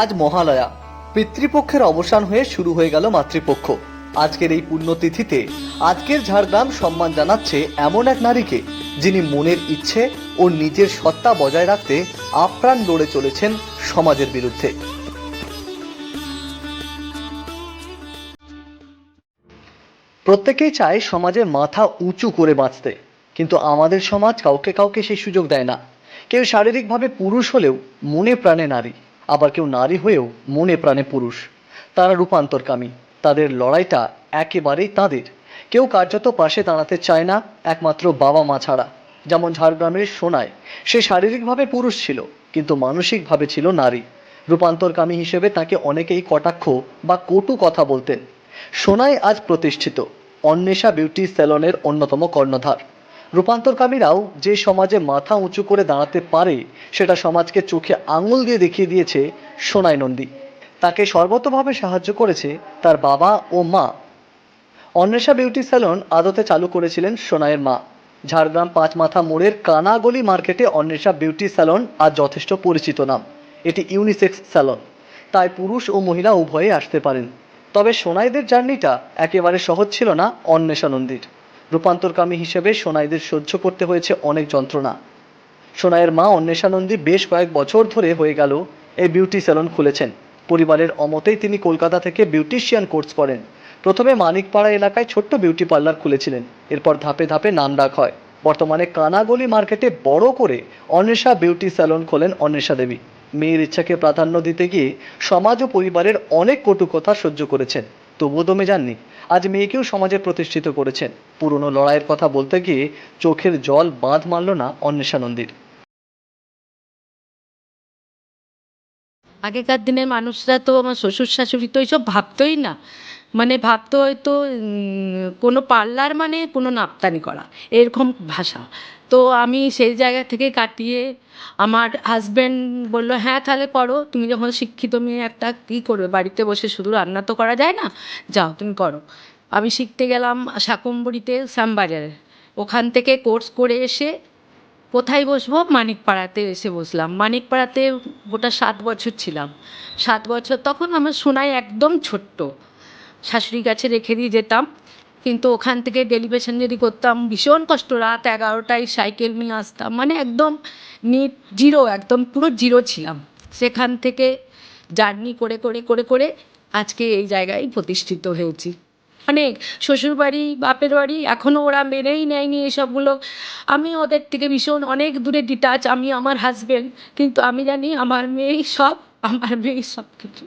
আজ মহালয়া। পিতৃপক্ষের অবসান হয়ে শুরু হয়ে গেল মাতৃপক্ষ। আজকের এই পুণ্যতিথিতে আজকের ঝাড়গ্রাম সম্মান জানাচ্ছে এমন এক নারীকে, যিনি মনের ইচ্ছে ও নিজের সত্তা বজায় রাখতে আপ্রাণ লড়ে চলেছেন সমাজের বিরুদ্ধে। প্রত্যেকেই চায় সমাজে মাথা উঁচু করে বাঁচতে, কিন্তু আমাদের সমাজ কাউকে কাউকে সেই সুযোগ দেয় না। কেউ শারীরিকভাবে পুরুষ হলেও মনে প্রাণে নারী। আবার কেউ নারী হয়েও মনে প্রাণে পুরুষ। তারা রূপান্তরকামী। তাদের লড়াইটা একেবারেই তাদের। কেউ কার্যত পাশে দাঁড়াতে চায় না একমাত্র বাবা মা ছাড়া। যেমন ঝাড়গ্রামের সোনায় সে শারীরিকভাবে পুরুষ ছিল, কিন্তু মানসিকভাবে ছিল নারী। রূপান্তরকামী হিসেবে তাকে অনেকেই কটাক্ষ বা কটু কথা বলতেন। সোনায় আজ প্রতিষ্ঠিত। অন্বেষা বিউটি স্যালনের অন্যতম কর্ণধার। রূপান্তরকামীরাও যে সমাজে মাথা উঁচু করে দাঁড়াতে পারে, সেটা সমাজকে চোখে আঙুল দিয়ে দেখিয়ে দিয়েছে সোনাই নন্দী। তাকে সর্বতভাবে সাহায্য করেছে তার বাবা ও মা। অন্বেষা বিউটি স্যালন আদতে চালু করেছিলেন সোনাইয়ের মা। ঝাড়গ্রাম পাঁচ মাথা মোড়ের কানাগলি মার্কেটে অন্বেষা বিউটি স্যালন আর যথেষ্ট পরিচিত নাম। এটি ইউনিসেক্স স্যালন। তাই পুরুষ ও মহিলা উভয়ে আসতে পারেন। তবে সোনাইদের জার্নিটা একেবারে সহজ ছিল না অন্বেষা নন্দীর। রূপান্তরকামী হিসেবে সোনাইদের সহ্য করতে হয়েছে অনেক যন্ত্রণা। সোনাইয়ের মা অন্বেষানন্দী বেশ কয়েক বছর ধরে হয়ে গেল এই বিউটি স্যালন খুলেছেন। পরিবারের অমতেই তিনি কলকাতা থেকে বিউটিশিয়ান কোর্স করেন। প্রথমে মানিকপাড়া এলাকায় ছোট্ট বিউটি পার্লার খুলেছিলেন। এরপর ধাপে ধাপে নাম ডাক হয়। বর্তমানে কানাগলি মার্কেটে বড় করে অন্বেষা বিউটি স্যালন খোলেন অন্বেষা দেবী। মেয়ের ইচ্ছাকে প্রাধান্য দিতে গিয়ে সমাজ ও পরিবারের অনেক কটু কথা সহ্য করেছেন। তবুও দমে যাননি। আজ মেয়েকেও সমাজে প্রতিষ্ঠিত করেছেন। পুরনো লড়াইয়ের কথা বলতে গিয়ে চোখের জল বাঁধ মারল না অন্বেষা নন্দীর আগেকার দিনের মানুষরা তো আমার শ্বশুর শাশুড়ি তো এইসব ভাবতোই না। মানে ভাবতো হয়তো কোনো পার্লার মানে কোনো নাপতানি করা, এরকম ভাষা। তো আমি সেই জায়গা থেকে কাটিয়ে আমার হাজব্যান্ড বলল হ্যাঁ তাহলে করো। তুমি যখন শিক্ষিত মেয়ে, একটা কী করবে? বাড়িতে বসে শুধু রান্না তো করা যায় না? যাও, তুমি করো। আমি শিখতে গেলাম শাকম্বরিতে শ্যামবাজারে। ওখান থেকে কোর্স করে এসে কোথায় বসবো? মানিকপাড়াতে এসে বসলাম। মানিকপাড়াতে গোটা সাত বছর ছিলাম। সাত বছর, তখন আমার সোনাই একদম ছোট্ট। শাশুড়ির কাছে রেখে দিয়ে যেতাম। কিন্তু ওখান থেকে ডেলিভেশন যদি করতাম, ভীষণ কষ্ট। রাত এগারোটায় সাইকেল নিয়ে আসতাম। মানে একদম নিট জিরো একদম পুরো জিরো ছিলাম। সেখান থেকে জার্নি করে করে করে করে আজকে এই জায়গায় প্রতিষ্ঠিত হয়েছি। অনেক শ্বশুরবাড়ি, বাপের বাড়ি এখনও ওরা মেনেই নেয়নি এসবগুলো। আমি ওদের থেকে ভীষণ অনেক দূরে ডিটাচ আমি, আমার হাজবেন্ড কিন্তু আমি জানি আমার মেয়েই সব, আমার মেয়েই সব কিছু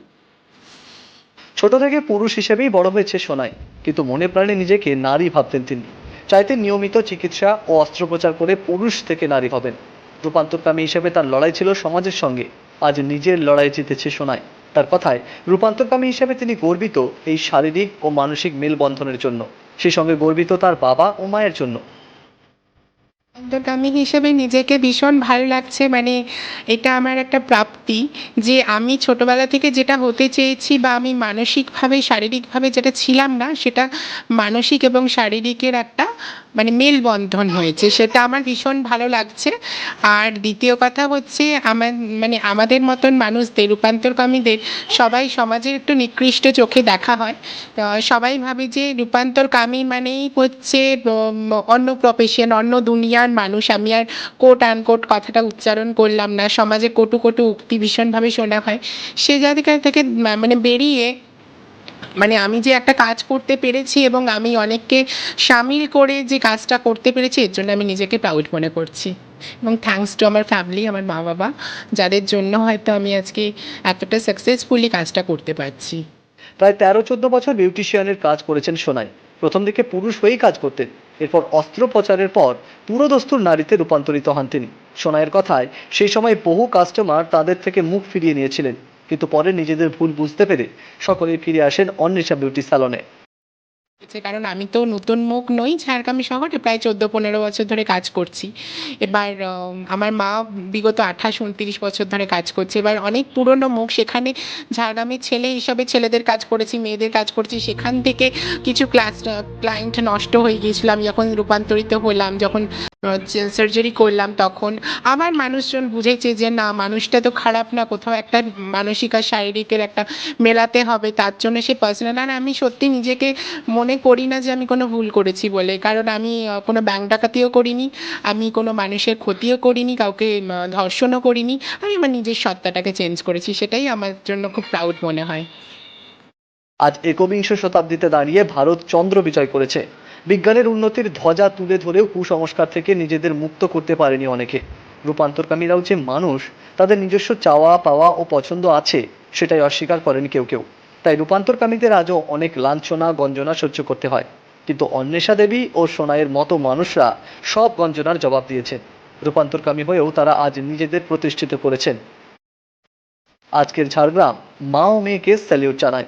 ছোট থেকে পুরুষ হিসেবেই বড় হয়েছে সোনাই। কিন্তু মনে প্রাণে নিজেকে নারী ভাবতেন তিনি। চাইতেন নিয়মিত চিকিৎসা ও অস্ত্রোপচার করে পুরুষ থেকে নারী হবেন। রূপান্তরকামী হিসেবে তার লড়াই ছিল সমাজের সঙ্গে। আজ নিজের লড়াই জিতেছে সোনাই। তার কথায়, রূপান্তরকামী হিসেবে তিনি গর্বিত এই শারীরিক ও মানসিক মেলবন্ধনের জন্য। সেই সঙ্গে গর্বিত তার বাবা ও মায়ের জন্য। আমি হিসেবে নিজেকে ভীষণ ভালো লাগছে মানে এটা আমার একটা প্রাপ্তি যে আমি ছোটবেলা থেকে যেটা হতে চেয়েছি বা আমি মানসিকভাবে, শারীরিকভাবে যেটা ছিলাম না, সেটা মানসিক এবং শারীরিকের একটা মানে মেলবন্ধন হয়েছে, সেটা আমার ভীষণ ভালো লাগছে। আর দ্বিতীয় কথা হচ্ছে, আমার মানে আমাদের মতন মানুষদের, রূপান্তরকামীদের, সবাই সমাজের একটু নিকৃষ্ট চোখে দেখা হয়। সবাই ভাবে যে রূপান্তরকামী মানেই হচ্ছে অন্য প্রফেশন অন্য দুনিয়ার মানুষ। আমি আর কোট আনকোট কথাটা উচ্চারণ করলাম না। সমাজে কটু কটু উক্তি ভীষণভাবে শোনা হয়। সে জায়গা থেকে মানে বেরিয়ে মানে আমি যে একটা কাজ করতে পেরেছি এবং আমি অনেককে সামিল করে যে কাজটা করতে পেরেছি, এর জন্য আমি নিজেকে প্রাউড মনে করছি। এবং থ্যাঙ্কস টু আমার ফ্যামিলি আমার মা বাবা, যাদের জন্য হয়তো আমি আজকে এতটা সাকসেসফুলি কাজটা করতে পারছি। প্রায় তেরো, চোদ্দ বছর বিউটিশিয়ানের কাজ করেছেন সোনাই। প্রথম দিকে পুরুষ হয়েই কাজ করতেন, এরপর অস্ত্রোপচারের পর পুরোদস্তুর নারীতে রূপান্তরিত হন তিনি। সোনাইয়ের কথায় সেই সময় বহু কাস্টমার তাদের থেকে মুখ ফিরিয়ে নিয়েছিলেন। কিন্তু পরে নিজেদের ভুল বুঝতে পেরে সকলেই ফিরে আসেন অন্বেষা বিউটি হচ্ছে কারণ আমি তো নতুন মুখ নই, ঝাড়গ্রামে শহরে প্রায় চোদ্দ, পনেরো বছর ধরে কাজ করছি। এবার আমার মা বিগত আঠাশ, উনত্রিশ বছর ধরে কাজ করছে। এবার অনেক পুরনো মুখ সেখানে ঝাড়গ্রামের ছেলে হিসাবে ছেলেদের কাজ করেছি, মেয়েদের কাজ করছি। সেখান থেকে কিছু ক্লাস, ক্লায়েন্ট নষ্ট হয়ে গিয়েছিল। আমি যখন রূপান্তরিত হলাম, যখন সার্জারি করলাম তখন, আমার মানুষজন বুঝেছে যে না, মানুষটা তো খারাপ না, কোথাও একটা মানসিক আর শারীরিকের একটা মেলাতে হবে, তার জন্য সে পার্সোনাল আর আমি সত্যি নিজেকে মনে করি না যে আমি কোনো ভুল করেছি বলে, কারণ আমি কোনো ব্যাংক ডাকাতিও করিনি, আমি কোনো মানুষের ক্ষতিও করিনি, কাউকে ধর্ষণও করিনি, আমি আমার নিজের সত্তাটাকে চেঞ্জ করেছি, সেটাই আমার জন্য খুব প্রাউড মনে হয়। আজ একবিংশ শতাব্দীতে দাঁড়িয়ে ভারত চন্দ্র বিজয় করেছে। বিজ্ঞানের উন্নতির ধ্বজা তুলে ধরেও কুসংস্কার থেকে নিজেদের মুক্ত করতে পারেনি অনেকে। রূপান্তরকামীরাও যে মানুষ, তাদের নিজস্ব চাওয়া, পাওয়া ও পছন্দ আছে, সেটাই অস্বীকার করেনি কেউ কেউ। তাই রূপান্তরকামীদের আজও অনেক লাঞ্ছনা, গঞ্জনা সহ্য করতে হয়। কিন্তু অন্বেষা দেবী ও সোনাইয়ের মতো মানুষরা সব গঞ্জনার জবাব দিয়েছেন। রূপান্তরকামী হয়েও তারা আজ নিজেদের প্রতিষ্ঠিত করেছেন। আজকের ঝাড়গ্রাম, মা ও মেয়েকে স্যালিউট জানায়।